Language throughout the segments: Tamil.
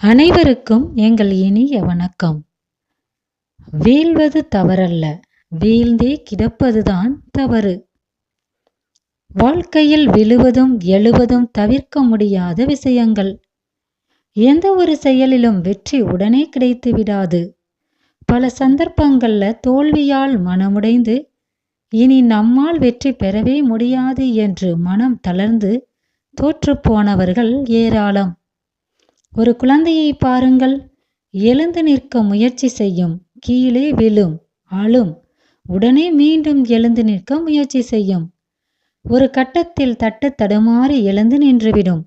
அனைவருக்கும் எங்கள் இனிய வணக்கம். வீழ்வது தவறல்ல. வீழ்ந்தே கிடப்பதுதான் தவறு. வாழ்க்கையில் விழுவதும் எழுவதும் தவிர்க்க முடியாத விஷயங்கள். எந்த ஒரு செயலிலும் வெற்றி உடனே கிடைத்து விடாது. பல சந்தர்ப்பங்கள்ல தோல்வியால் மனமுடைந்து இனி நம்மால் வெற்றி பெறவே முடியாது என்று மனம் தளர்ந்து தோற்றுப்போனவர்கள் ஏராளம். ஒரு குழந்தையை பாருங்கள். எழுந்து நிற்க முயற்சி செய்யும். கீழே விழும். அழும். உடனே மீண்டும் எழுந்து நிற்க முயற்சி செய்யும். ஒரு கட்டத்தில் தட்டு தடுமாறி எழுந்து நின்றுவிடும்.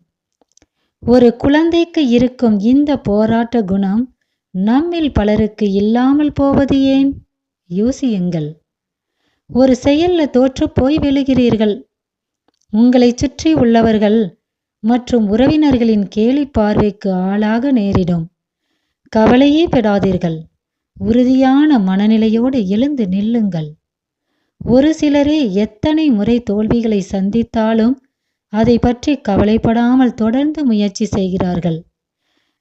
ஒரு குழந்தைக்கு இருக்கும் இந்த போராட்ட குணம் நம்மில் பலருக்கு இல்லாமல் போவது ஏன்? யோசியுங்கள். ஒரு செயல்ல தோற்று போய் விழுகிறீர்கள். உங்களை சுற்றி உள்ளவர்கள் மற்றும் உறவினர்களின் கேலி பார்வைக்கு ஆளாக நேரிடும். கவலையே பெறாதீர்கள். உறுதியான மனநிலையோடு எழுந்து நில்லுங்கள். ஒரு சிலரே எத்தனை முறை தோல்விகளை சந்தித்தாலும் அதை பற்றி கவலைப்படாமல் தொடர்ந்து முயற்சி செய்கிறார்கள்.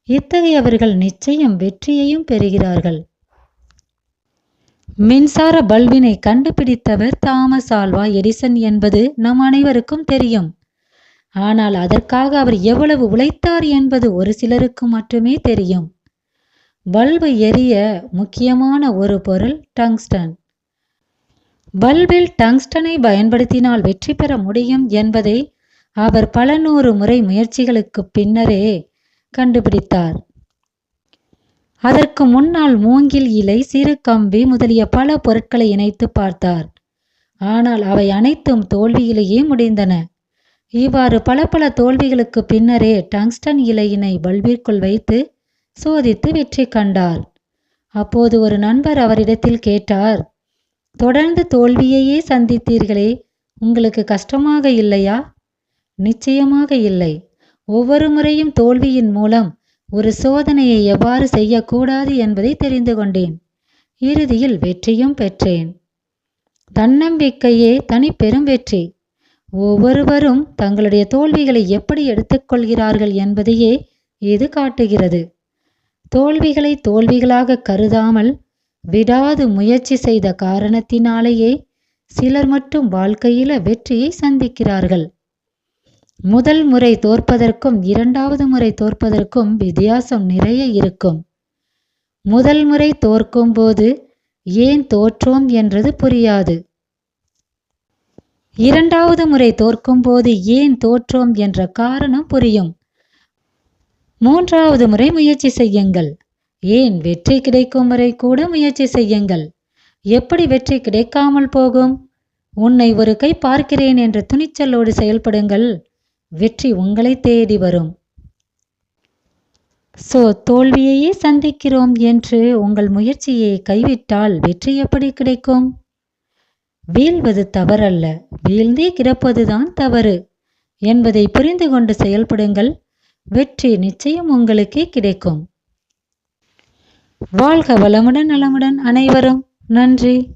இத்தகையவர்கள் நிச்சயம் வெற்றியையும் பெறுகிறார்கள். மின்சார பல்பினை கண்டுபிடித்தவர் தாமஸ் ஆல்வா எடிசன் என்பது நம் அனைவருக்கும் தெரியும். ஆனால் அதற்காக அவர் எவ்வளவு உழைத்தார் என்பது ஒரு சிலருக்கு மட்டுமே தெரியும். பல்பு எரிய முக்கியமான ஒரு பொருள் டங்ஸ்டன். பல்பில் டங்ஸ்டனை பயன்படுத்தினால் வெற்றி பெற முடியும் என்பதை அவர் பல நூறு முறை முயற்சிகளுக்கு பின்னரே கண்டுபிடித்தார். அதற்கு முன்னால் மூங்கில் இலை சிறு கம்பி முதலிய பல பொருட்களை இணைத்து பார்த்தார். ஆனால் அவை அனைத்தும் தோல்வியிலேயே முடிந்தன. இவ்வாறு பல பல தோல்விகளுக்கு பின்னரே டங்ஸ்டன் இலையினை பல்பிற்குள் வைத்து சோதித்து வெற்றி கண்டார் அப்போது ஒரு நண்பர் அவரிடத்தில் கேட்டார் தொடர்ந்து தோல்வியையே சந்தித்தீர்களே உங்களுக்கு கஷ்டமாக இல்லையா? நிச்சயமாக இல்லை. ஒவ்வொரு முறையும் தோல்வியின் மூலம் ஒரு சோதனையை எவ்வாறு செய்யக்கூடாது என்பதை தெரிந்து கொண்டேன். இறுதியில் வெற்றியும் பெற்றேன். தன்னம்பிக்கையே தனி பெரும் வெற்றி. ஒவ்வொருவரும் தங்களுடைய தோல்விகளை எப்படி எடுத்துக்கொள்கிறார்கள் என்பதையே இது காட்டுகிறது. தோல்விகளை தோல்விகளாக கருதாமல் விடாது முயற்சி செய்த காரணத்தினாலேயே சிலர் மட்டும் வாழ்க்கையில வெற்றியை சந்திக்கிறார்கள். முதல் முறை தோற்பதற்கும் இரண்டாவது முறை தோற்பதற்கும் வித்தியாசம் நிறைய இருக்கும். முதல் முறை தோற்கும் போது ஏன் தோற்றோம் என்றது புரியாது. இரண்டாவது முறை தோற்கும் போது ஏன் தோற்றோம் என்ற காரணம் புரியும். மூன்றாவது முறை முயற்சி செய்யுங்கள். ஏன் வெற்றி கிடைக்கும் வரை கூட முயற்சி செய்யுங்கள். எப்படி வெற்றி கிடைக்காமல் போகும்? உன்னை ஒரு கை பார்க்கிறேன் என்ற துணிச்சலோடு செயல்படுங்கள். வெற்றி உங்களை தேடி வரும். சோ தோல்வியையே சந்திக்கிறோம் என்று உங்கள் முயற்சியை கைவிட்டால் வெற்றி எப்படி கிடைக்கும்? வீழ்வது தவறல்ல. வீழ்ந்தே கிடப்பதுதான் தவறு. என்பதை புரிந்து கொண்டு செயல்படுங்கள். வெற்றி நிச்சயம் உங்களுக்கே கிடைக்கும். வாழ்க வளமுடன் நலமுடன் அனைவரும். நன்றி.